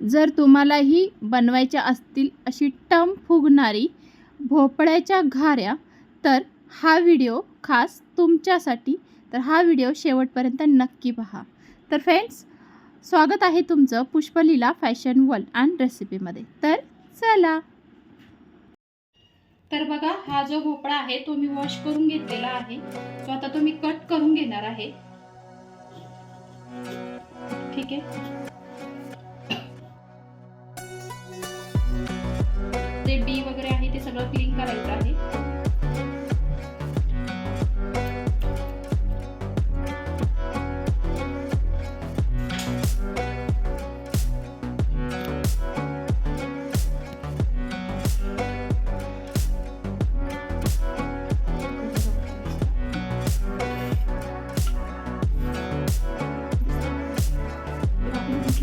जर तुम्हालाही बनवायच्या असतील अशी टम फुगणारी भोपळ्याच्या घाऱ्या तर हा व्हिडिओ खास तुमच्यासाठी तर हा व्हिडिओ शेवटपर्यंत नक्की पहा. तर फ्रेंड्स स्वागत आहे तुमचं पुष्पलीला फॅशन वर्ल्ड अँड रेसिपीमध्ये तर चला. तर बघा हा जो भोपळा आहे तो मी वॉश करून घेतलेला आहे. तो आता तो मी कट करून घेणार आहे. ठीक आहे? सगळं क्लीन करायचं आहे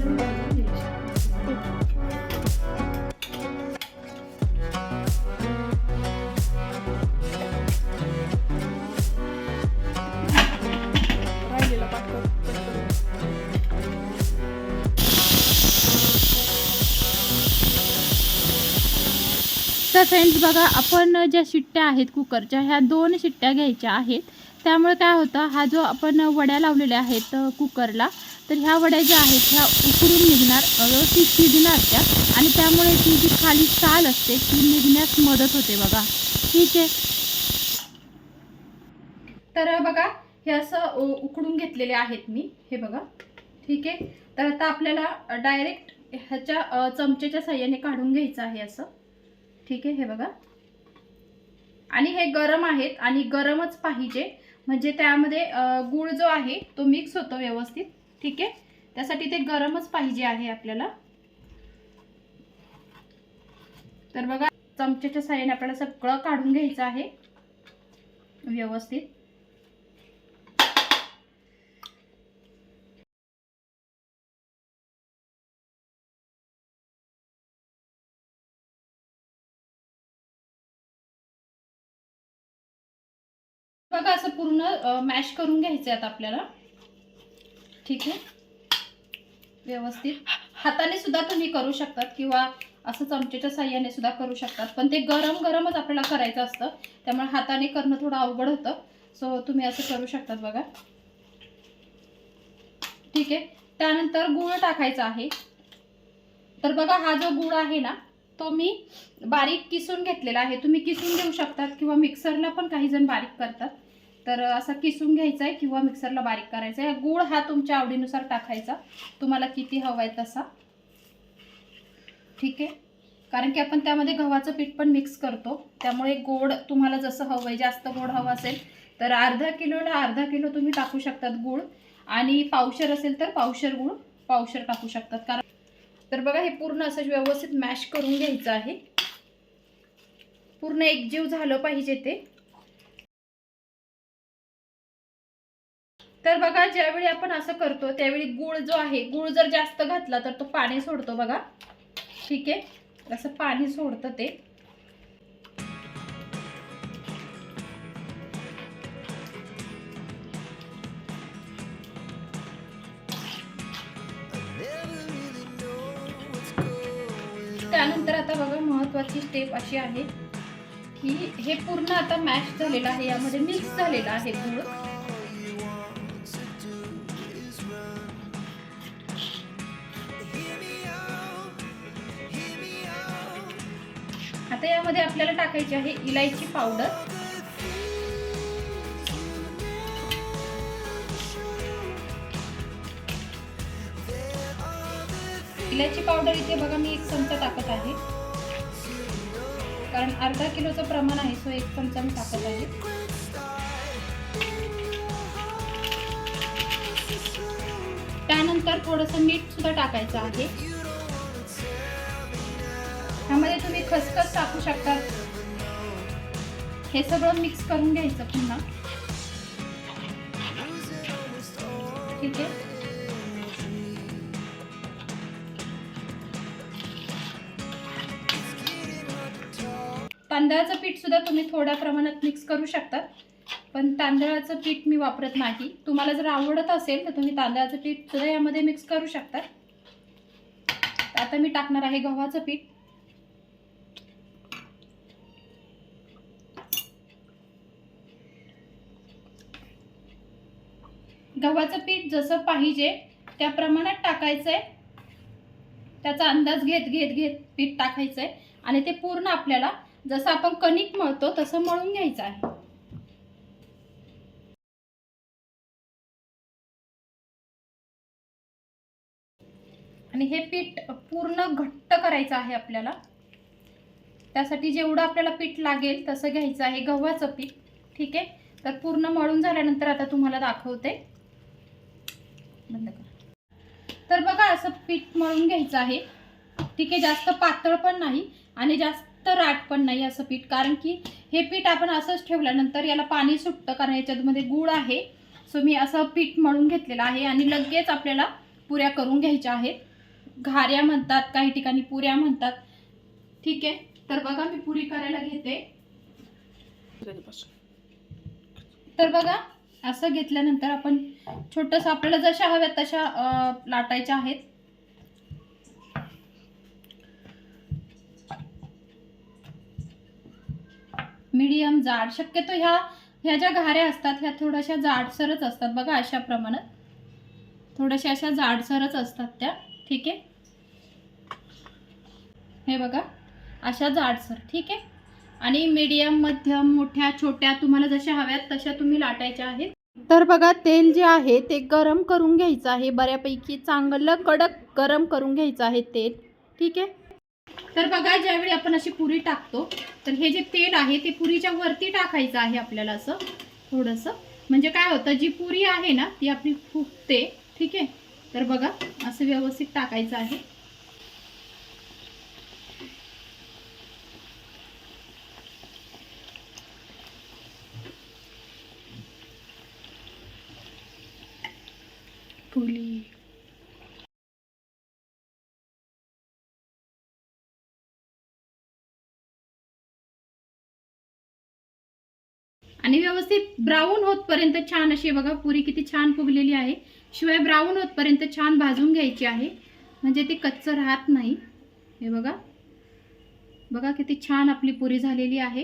राहिलेला तर फ्रेंड्स बघा आपण ज्या शिट्ट्या आहेत कुकरच्या ह्या दोन शिट्ट्या घ्यायच्या आहेत. त्यामुळे काय होतं हा जो आपण वड्या लावलेल्या आहेत कुकरला तर ह्या वड्या ज्या आहेत ह्या उकडून निघणार व्यवस्थित शिजणार त्या. आणि त्यामुळे ती जी खाली साल असते ती निघण्यास मदत होते बघा. ठीक आहे? तर बघा हे असं उकडून घेतलेले आहेत मी. हे बघा. ठीक आहे? तर आता आपल्याला डायरेक्ट ह्याच्या चमचेच्या साह्याने काढून घ्यायचं आहे असं. ठीक आहे हे बघा. आणि हे गरम आहेत आणि गरमच पाहिजे. म्हणजे त्यामध्ये गुळ गूळ जो आहे तो मिक्स होतो व्यवस्थित. ठीक आहे? त्यासाठी ते गरमच पाहिजे आहे आपल्याला. तर बघा चमच्याच्या साह्याने आपल्याला सगळं काढून घ्यायचं आहे. व्यवस्थित. बघा असं पूर्ण मॅश करून घ्यायचं आहे आता आपल्याला. ठीक आहे? व्यवस्थित. हाताने सुद्धा तुम्ही करू शकतात किंवा असं चमचेच्या साह्याने सुद्धा करू शकतात. पण ते गरम गरमच आपल्याला करायचं असतं. त्यामुळे हाताने करणं थोडं अवघड होतं. सो तुम्ही असं करू शकतात बघा. ठीक आहे? त्यानंतर गूळ टाकायचा आहे. तर बघा हा जो गूळ आहे ना तो मी बारीक किसून घेतलेला आहे. तुम्ही किसून घेऊ शकतात किंवा मिक्सरला पण काही जण बारीक करतात. तर असा किसून घ्यायचा आहे किंवा मिक्सरला बारीक करायचा आहे गूळ हा तुमच्या आवडीनुसार टाकायचा. तुम्हाला किती हवा आहे तसा. ठीक आहे? कारण की आपण त्यामध्ये गव्हाचं पीठ पण मिक्स करतो. त्यामुळे गोड तुम्हाला जसं हवं आहे जास्त गोड हवं असेल तर अर्धा किलोला अर्धा किलो तुम्ही टाकू शकतात गूळ. आणि पावशर असेल तर पावशर गूळ पावशर टाकू शकतात. कारण तर बघा हे पूर्ण असं व्यवस्थित मॅश करून घ्यायचं आहे. पूर्ण एकजीव झालं पाहिजे ते. तर बघा ज्यावेळी आपण असं करतो त्यावेळी गुळ जो आहे गुळ जर जास्त घातला तर तो पाणी सोडतो बघा. ठीक आहे? असं पाणी सोडतं ते. त्यानंतर आता बघा महत्वाची स्टेप अशी आहे की हे पूर्ण आता मॅश झालेलं आहे. यामध्ये मिक्स झालेलं आहे गुळ आता यामध्ये आपल्याला टाकायची आहे इलायची पावडर. इलायची पावडर इथे बघा मी एक चमचा टाकत आहे. कारण अर्धा किलोचं प्रमाण आहे सो एक चमचा मी टाकत आहे. त्यानंतर थोडंसं मीठ सुद्धा टाकायचं आहे. ह्यामध्ये तुम्ही खसखस टाकू शकता. हे सगळं मिक्स करून घ्यायचं पुन्हा. ठीक आहे? तांदळाचं पीठ सुद्धा तुम्ही थोड्या प्रमाणात मिक्स करू शकतात पण तांदळाचं पीठ मी वापरत नाही. तुम्हाला जर आवडत असेल तर तुम्ही तांदळाचं पीठ सुद्धा यामध्ये मिक्स करू शकता. आता आता मी टाकणार आहे गव्हाचं पीठ. गव्हाचं पीठ जसं पाहिजे त्या प्रमाणात टाकायचं आहे त्याचा अंदाज घेत घेत घेत पीठ टाकायचं आहे आणि ते पूर्ण आपल्याला जसं आपण कणिक मळतो तसं मळून घ्यायचं आहे. आणि हे पीठ पूर्ण घट्ट करायचं आहे आपल्याला. त्यासाठी जेवढं आपल्याला पीठ लागेल तसं घ्यायचं आहे गव्हाचं पीठ. ठीक आहे? तर पूर्ण मळून झाल्यानंतर आता तुम्हाला दाखवते. बंद कर. तर बघा असं पीठ मळून घ्यायचं आहे. ठीक आहे जास्त पातळ पण नाही आणि जास्त राट पण नाही असं पीठ. कारण की हे पीठ आपण असंच ठेवल्यानंतर याला पाणी सुटतं कारण याच्यामध्ये गूळ आहे. सो मी असं पीठ मळून घेतलेलं आहे आणि लगेच आपल्याला पुऱ्या करून घ्यायच्या आहेत. घाऱ्या म्हणतात काही ठिकाणी पुऱ्या म्हणतात. ठीक आहे तर बघा मी पुरी करायला घेते. तर बघा असं घेतल्यानंतर आपण छोटंसं आपल्याला जशा हव्यात तशा लाटायच्या आहेत. मीडियम जाड. शक्यतो ह्या ह्या ज्या घाऱ्या असतात ह्या थोड्याशा जाडसरच असतात बघा अशा प्रमाणात. थोड्याशा अशा जाडसरच असतात त्या. ठीक आहे? हे बघा अशा जाडसर. ठीक आहे? आणि मीडियम मध्यम मोठ्या छोट्या तुम्हाला जशा हव्यात तशा तुम्ही लाटायच्या आहेत. तर बघा तेल जे आहे ते गरम करून घ्यायचं आहे. बऱ्यापैकी चांगलं कडक गरम करून घ्यायचं आहे तेल. ठीक आहे? तर बघा ज्यावेळी आपण अशी पुरी टाकतो तर हे जे तेल आहे ते पुरीच्या वरती टाकायचं आहे आपल्याला असं थोडंसं. म्हणजे काय होतं जी पुरी आहे ना ती आपली फुगते. ठीक आहे? तर बघा असं व्यवस्थित टाकायचं आहे. पुली आणि व्यवस्थित ब्राऊन होतपर्यंत छान अशी बघा पुरी किती छान फुगलेली आहे. शिवाय ब्राऊन होतपर्यंत छान भाजून घ्यायची आहे. म्हणजे ती कच्चं राहत नाही. हे बघा. बघा किती छान आपली पुरी झालेली आहे.